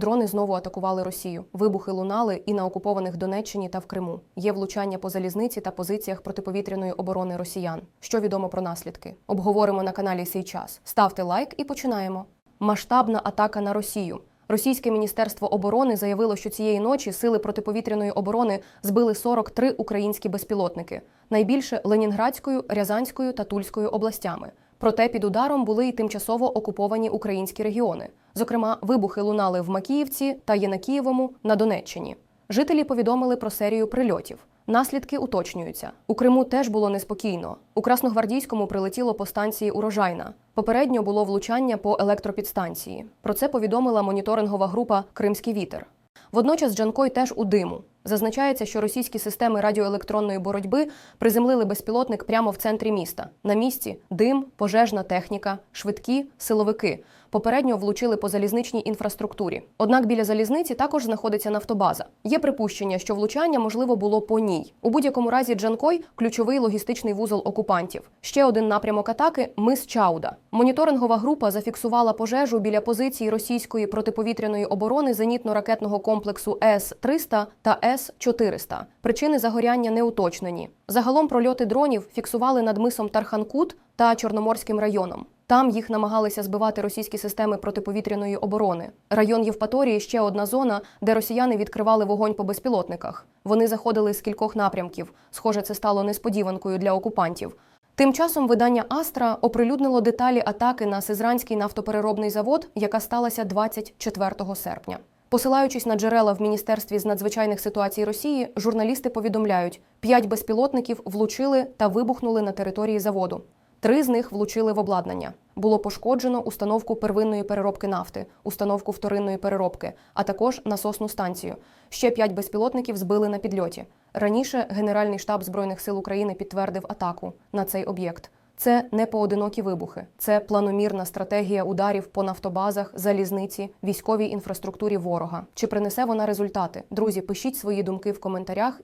Дрони знову атакували Росію. Вибухи лунали і на окупованих Донеччині та в Криму. Є влучання по залізниці та позиціях протиповітряної оборони росіян. Що відомо про наслідки? Обговоримо на каналі Сій час. Ставте лайк і починаємо. Масштабна атака на Росію. Російське міністерство оборони заявило, що цієї ночі сили протиповітряної оборони збили 43 українські безпілотники, найбільше Ленінградською, Рязанською та Тульською областями. Проте під ударом були й тимчасово окуповані українські регіони. Зокрема, вибухи лунали в Макіївці та Єнакієвому на Донеччині. Жителі повідомили про серію прильотів. Наслідки уточнюються. У Криму теж було неспокійно. У Красногвардійському прилетіло по станції Урожайна. Попередньо було влучання по електропідстанції. Про це повідомила моніторингова група Кримський вітер. Водночас Джанкой теж у диму. Зазначається, що російські системи радіоелектронної боротьби приземлили безпілотник прямо в центрі міста. На місці дим, пожежна техніка, швидкі, силовики. Попередньо влучили по залізничній інфраструктурі. Однак біля залізниці також знаходиться нафтобаза. Є припущення, що влучання можливо було по ній. У будь-якому разі Джанкой ключовий логістичний вузол окупантів. Ще один напрямок атаки мис Чауда. Моніторингова група зафіксувала пожежу біля позиції російської протиповітряної оборони зенітно-ракетного комплексу С-300 та С-400. Причини загоряння не уточнені. Загалом прольоти дронів фіксували над мисом Тарханкут та Чорноморським районом. Там їх намагалися збивати російські системи протиповітряної оборони. Район Євпаторії ще одна зона, де росіяни відкривали вогонь по безпілотниках. Вони заходили з кількох напрямків. Схоже, це стало несподіванкою для окупантів. Тим часом видання Астра оприлюднило деталі атаки на Сизранський нафтопереробний завод, яка сталася 24 серпня. Посилаючись на джерела в міністерстві з надзвичайних ситуацій Росії, журналісти повідомляють, п'ять безпілотників влучили та вибухнули на території заводу. Три з них влучили в обладнання. Було пошкоджено установку первинної переробки нафти, установку вторинної переробки, а також насосну станцію. Ще п'ять безпілотників збили на підльоті. Раніше Генеральний штаб збройних сил України підтвердив атаку на цей об'єкт. Це не поодинокі вибухи, це планомірна стратегія ударів по нафтобазах, залізниці, військовій інфраструктурі ворога. Чи принесе вона результати? Друзі, пишіть свої думки в коментарях.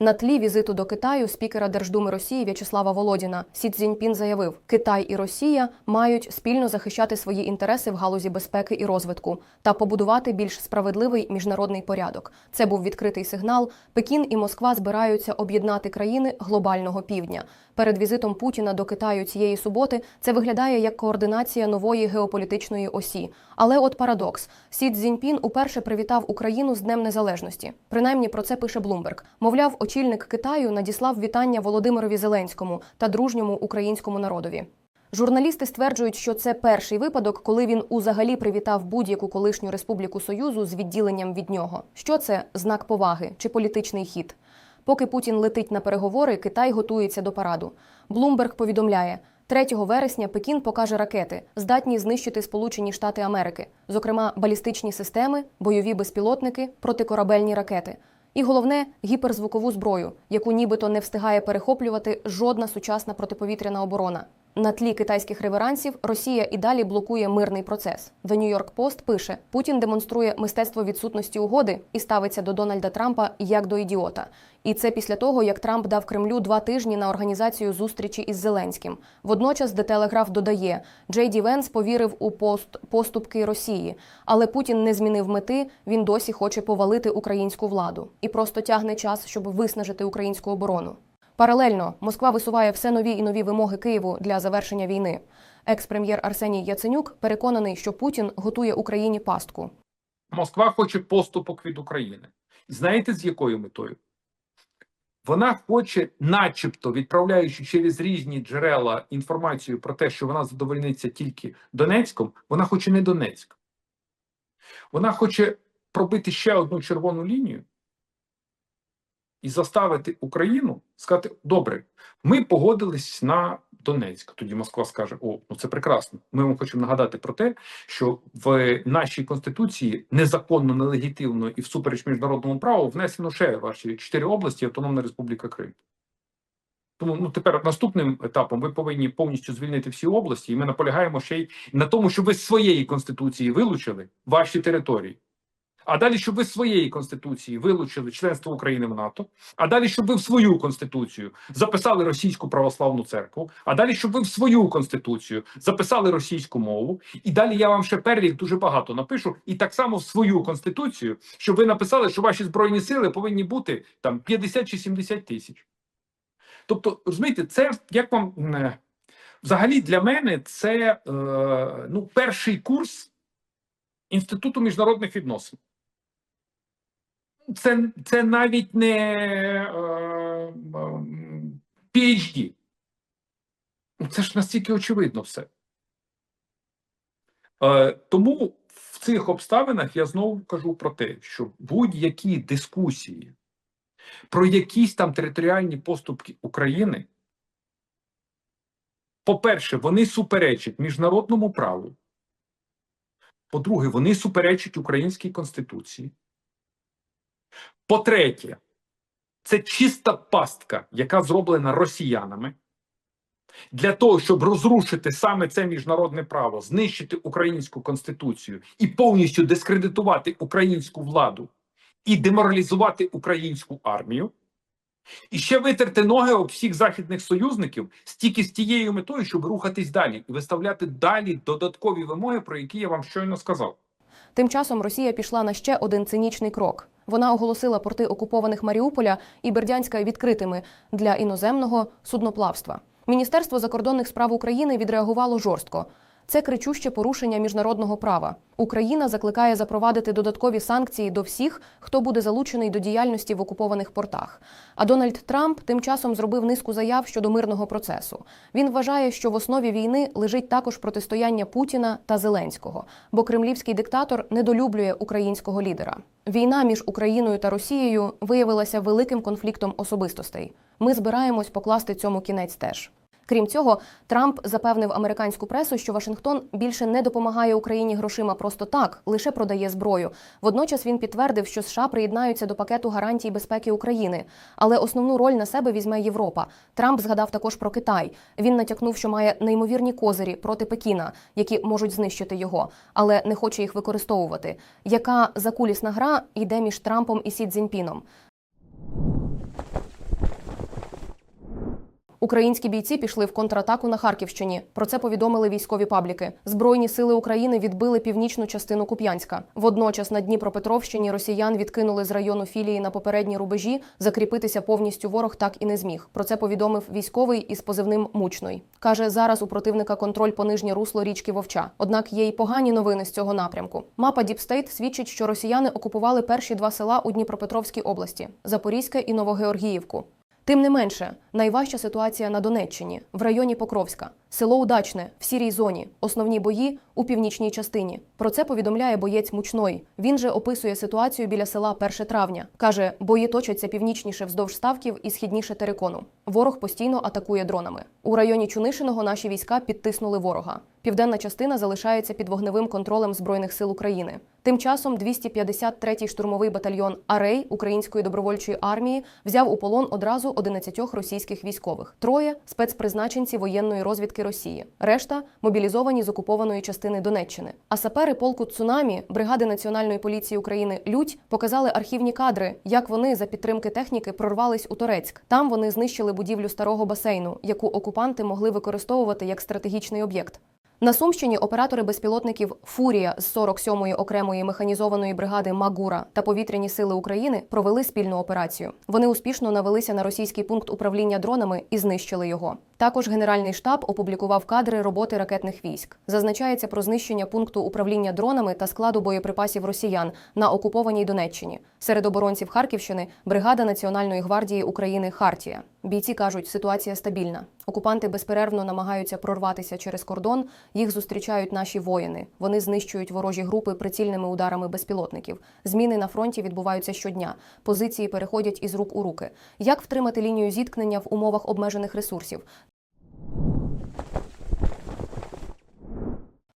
На тлі візиту до Китаю спікера Держдуми Росії В'ячеслава Володіна Сі Цзіньпін заявив, Китай і Росія мають спільно захищати свої інтереси в галузі безпеки і розвитку та побудувати більш справедливий міжнародний порядок. Це був відкритий сигнал. Пекін і Москва збираються об'єднати країни глобального півдня. Перед візитом Путіна до Китаю цієї суботи це виглядає як координація нової геополітичної осі. Але от парадокс: Сі Цзіньпін уперше привітав Україну з Днем Незалежності. Принаймні про це пише Блумберг. Мовляв, очільник Китаю надіслав вітання Володимирові Зеленському та дружньому українському народові. Журналісти стверджують, що це перший випадок, коли він узагалі привітав будь-яку колишню республіку Союзу з відділенням від нього. Що це знак поваги чи політичний хід? Поки Путін летить на переговори, Китай готується до параду. Блумберг повідомляє. 3 вересня Пекін покаже ракети, здатні знищити Сполучені Штати Америки, зокрема балістичні системи, бойові безпілотники, протикорабельні ракети. І головне гіперзвукову зброю, яку нібито не встигає перехоплювати жодна сучасна протиповітряна оборона. На тлі китайських реверансів Росія і далі блокує мирний процес. The New York Post пише: Путін демонструє мистецтво відсутності угоди і ставиться до Дональда Трампа як до ідіота. І це після того, як Трамп дав Кремлю два тижні на організацію зустрічі із Зеленським. Водночас, де телеграф додає, Джей Ді Венс повірив у пост поступки Росії, але Путін не змінив мети. Він досі хоче повалити українську владу і просто тягне час, щоб виснажити українську оборону. Паралельно Москва висуває все нові і нові вимоги Києву для завершення війни. Екс-прем'єр Арсеній Яценюк переконаний, що Путін готує Україні пастку. Москва хоче поступок від України. Знаєте, з якою метою? Вона хоче, начебто, відправляючи через різні джерела інформацію про те, що вона задовольниться тільки Донецьком, вона хоче не Донецьк. Вона хоче пробити ще одну червону лінію і заставити Україну сказати: добре, ми погодились на Донецьк. Тоді Москва скаже: О, ну це прекрасно. Ми вам хочемо нагадати про те, що в нашій конституції незаконно, нелегітимно і всупереч міжнародному праву внесено ще ваші чотири області Автономна Республіка Крим. Тому ну тепер наступним етапом ви повинні повністю звільнити всі області, і ми наполягаємо ще й на тому, щоб ви з своєї конституції вилучили ваші території. А далі, щоб ви своєї конституції вилучили членство України в НАТО, а далі, щоб ви в свою конституцію записали російську православну церкву, а далі, щоб ви в свою конституцію записали російську мову, і далі я вам ще перелік дуже багато напишу, і так само в свою конституцію, щоб ви написали, що ваші збройні сили повинні бути там 50 чи 70 тисяч. Тобто, розумієте, це як вам е, взагалі для мене це е, ну, перший курс Інституту міжнародних відносин. Це, це навіть не е, ем, PhD. Ну, Це ж настільки очевидно все. Е, тому в цих обставинах я знову кажу про те, що будь-які дискусії про якісь там територіальні поступки України, по-перше, вони суперечать міжнародному праву. По-друге, вони суперечать українській конституції. По-третє, це чиста пастка, яка зроблена росіянами для того, щоб розрушити саме це міжнародне право, знищити українську конституцію і повністю дискредитувати українську владу і деморалізувати українську армію. І ще витерти ноги об всіх західних союзників стільки з тією метою, щоб рухатись далі і виставляти далі додаткові вимоги, про які я вам щойно сказав. Тим часом Росія пішла на ще один цинічний крок. Вона оголосила порти окупованих Маріуполя і Бердянська відкритими для іноземного судноплавства. Міністерство закордонних справ України відреагувало жорстко. Це кричуще порушення міжнародного права. Україна закликає запровадити додаткові санкції до всіх, хто буде залучений до діяльності в окупованих портах. А Дональд Трамп тим часом зробив низку заяв щодо мирного процесу. Він вважає, що в основі війни лежить також протистояння Путіна та Зеленського, бо кремлівський диктатор недолюблює українського лідера. Війна між Україною та Росією виявилася великим конфліктом особистостей. Ми збираємось покласти цьому кінець теж. Крім цього, Трамп запевнив американську пресу, що Вашингтон більше не допомагає Україні грошима просто так, лише продає зброю. Водночас він підтвердив, що США приєднаються до пакету гарантій безпеки України, але основну роль на себе візьме Європа. Трамп згадав також про Китай. Він натякнув, що має неймовірні козирі проти Пекіна, які можуть знищити його, але не хоче їх використовувати. Яка закулісна гра йде між Трампом і Сі Цзіньпіном? Українські бійці пішли в контратаку на Харківщині. Про це повідомили військові пабліки. Збройні сили України відбили північну частину Куп'янська. Водночас на Дніпропетровщині росіян відкинули з району філії на попередні рубежі. Закріпитися повністю ворог так і не зміг. Про це повідомив військовий із позивним Мучной. каже, зараз у противника контроль по нижнє русло річки Вовча. Однак є й погані новини з цього напрямку. Мапа Діпстейт свідчить, що росіяни окупували перші два села у Дніпропетровській області Запорізьке і Новогеоргіївку. Тим не менше, найважча ситуація на Донеччині, в районі Покровська, село Удачне в сірій зоні, основні бої у північній частині. Про це повідомляє боєць Мучной. Він же описує ситуацію біля села 1 травня. каже, бої точаться північніше вздовж ставків і східніше терикону. Ворог постійно атакує дронами. У районі Чунишиного наші війська підтиснули ворога. Південна частина залишається під вогневим контролем збройних сил України. Тим часом 253-й штурмовий батальйон Арей Української добровольчої армії взяв у полон одразу 11 російських військових. Троє спецпризначенці воєнної розвідки Росії. Решта мобілізовані з окупованої частини Донеччини. А сапери полку Цунамі бригади Національної поліції України Лють показали архівні кадри, як вони за підтримки техніки прорвались у Торецьк. Там вони знищили будівлю старого басейну, яку окупанти могли використовувати як стратегічний об'єкт. На Сумщині оператори безпілотників Фурія з 47-ї окремої механізованої бригади Магура та повітряні сили України провели спільну операцію. Вони успішно навелися на російський пункт управління дронами і знищили його. Також Генеральний штаб опублікував кадри роботи ракетних військ. Зазначається про знищення пункту управління дронами та складу боєприпасів росіян на окупованій Донеччині. Серед оборонців Харківщини бригада Національної гвардії України Хартія. Бійці кажуть, ситуація стабільна. Окупанти безперервно намагаються прорватися через кордон. Їх зустрічають наші воїни. Вони знищують ворожі групи прицільними ударами безпілотників. Зміни на фронті відбуваються щодня. Позиції переходять із рук у руки. Як втримати лінію зіткнення в умовах обмежених ресурсів?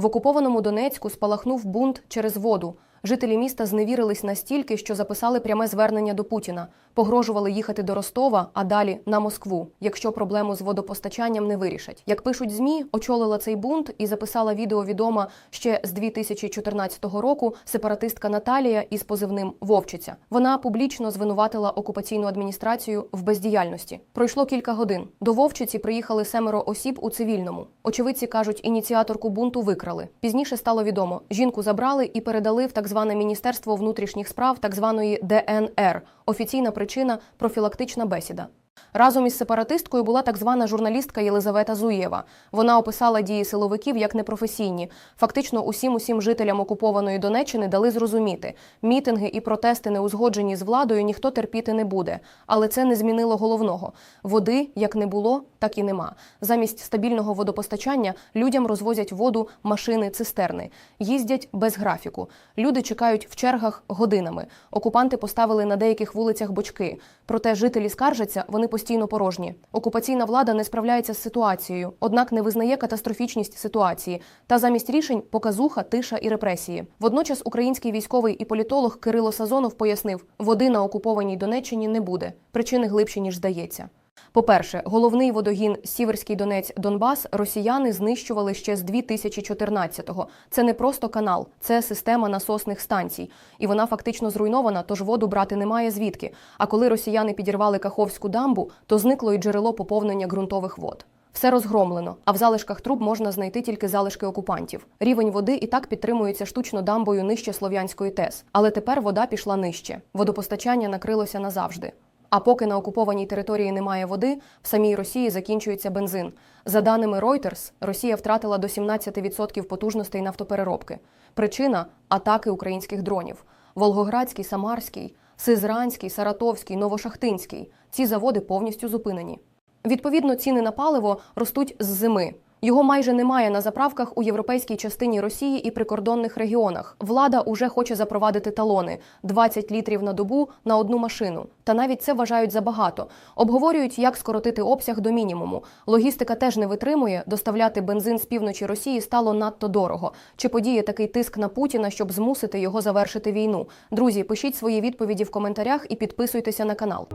В окупованому Донецьку спалахнув бунт через воду. Жителі міста зневірились настільки, що записали пряме звернення до Путіна, погрожували їхати до Ростова, а далі на Москву, якщо проблему з водопостачанням не вирішать. Як пишуть змі, очолила цей бунт і записала відео відома ще з 2014 року сепаратистка Наталія із позивним Вовчиця. Вона публічно звинуватила окупаційну адміністрацію в бездіяльності. Пройшло кілька годин. До Вовчиці приїхали семеро осіб у цивільному. Очевидці кажуть, ініціаторку бунту викрали. Пізніше стало відомо, жінку забрали і передали в так зване Міністерство внутрішніх справ так званої ДНР. Офіційна причина профілактична бесіда. Разом із сепаратисткою була так звана журналістка Єлизавета Зуєва. Вона описала дії силовиків як непрофесійні. Фактично, усім усім жителям окупованої Донеччини дали зрозуміти, мітинги і протести, неузгоджені з владою, ніхто терпіти не буде. Але це не змінило головного: води як не було, так і нема. Замість стабільного водопостачання людям розвозять воду машини, цистерни, їздять без графіку. Люди чекають в чергах годинами. Окупанти поставили на деяких вулицях бочки. Проте жителі скаржаться, вони постійно порожні. Окупаційна влада не справляється з ситуацією, однак не визнає катастрофічність ситуації. Та замість рішень показуха, тиша і репресії. Водночас український військовий і політолог Кирило Сазонов пояснив, води на окупованій Донеччині не буде. Причини глибші ніж здається. По-перше, головний водогін Сіверський Донець Донбас росіяни знищували ще з 2014-го. Це не просто канал, це система насосних станцій. І вона фактично зруйнована, тож воду брати немає звідки. А коли росіяни підірвали Каховську дамбу, то зникло й джерело поповнення ґрунтових вод. Все розгромлено, а в залишках труб можна знайти тільки залишки окупантів. Рівень води і так підтримується штучно дамбою нижче Слов'янської ТЕС. Але тепер вода пішла нижче. Водопостачання накрилося назавжди. А поки на окупованій території немає води, в самій Росії закінчується бензин. За даними Reuters, Росія втратила до 17% потужностей нафтопереробки. Причина атаки українських дронів: Волгоградський, Самарський, Сизранський, Саратовський, Новошахтинський. Ці заводи повністю зупинені. Відповідно, ціни на паливо ростуть з зими. Його майже немає на заправках у європейській частині Росії і прикордонних регіонах. Влада уже хоче запровадити талони 20 літрів на добу на одну машину. Та навіть це вважають забагато. Обговорюють, як скоротити обсяг до мінімуму. Логістика теж не витримує. Доставляти бензин з півночі Росії стало надто дорого. Чи подіє такий тиск на Путіна, щоб змусити його завершити війну? Друзі, пишіть свої відповіді в коментарях і підписуйтеся на канал.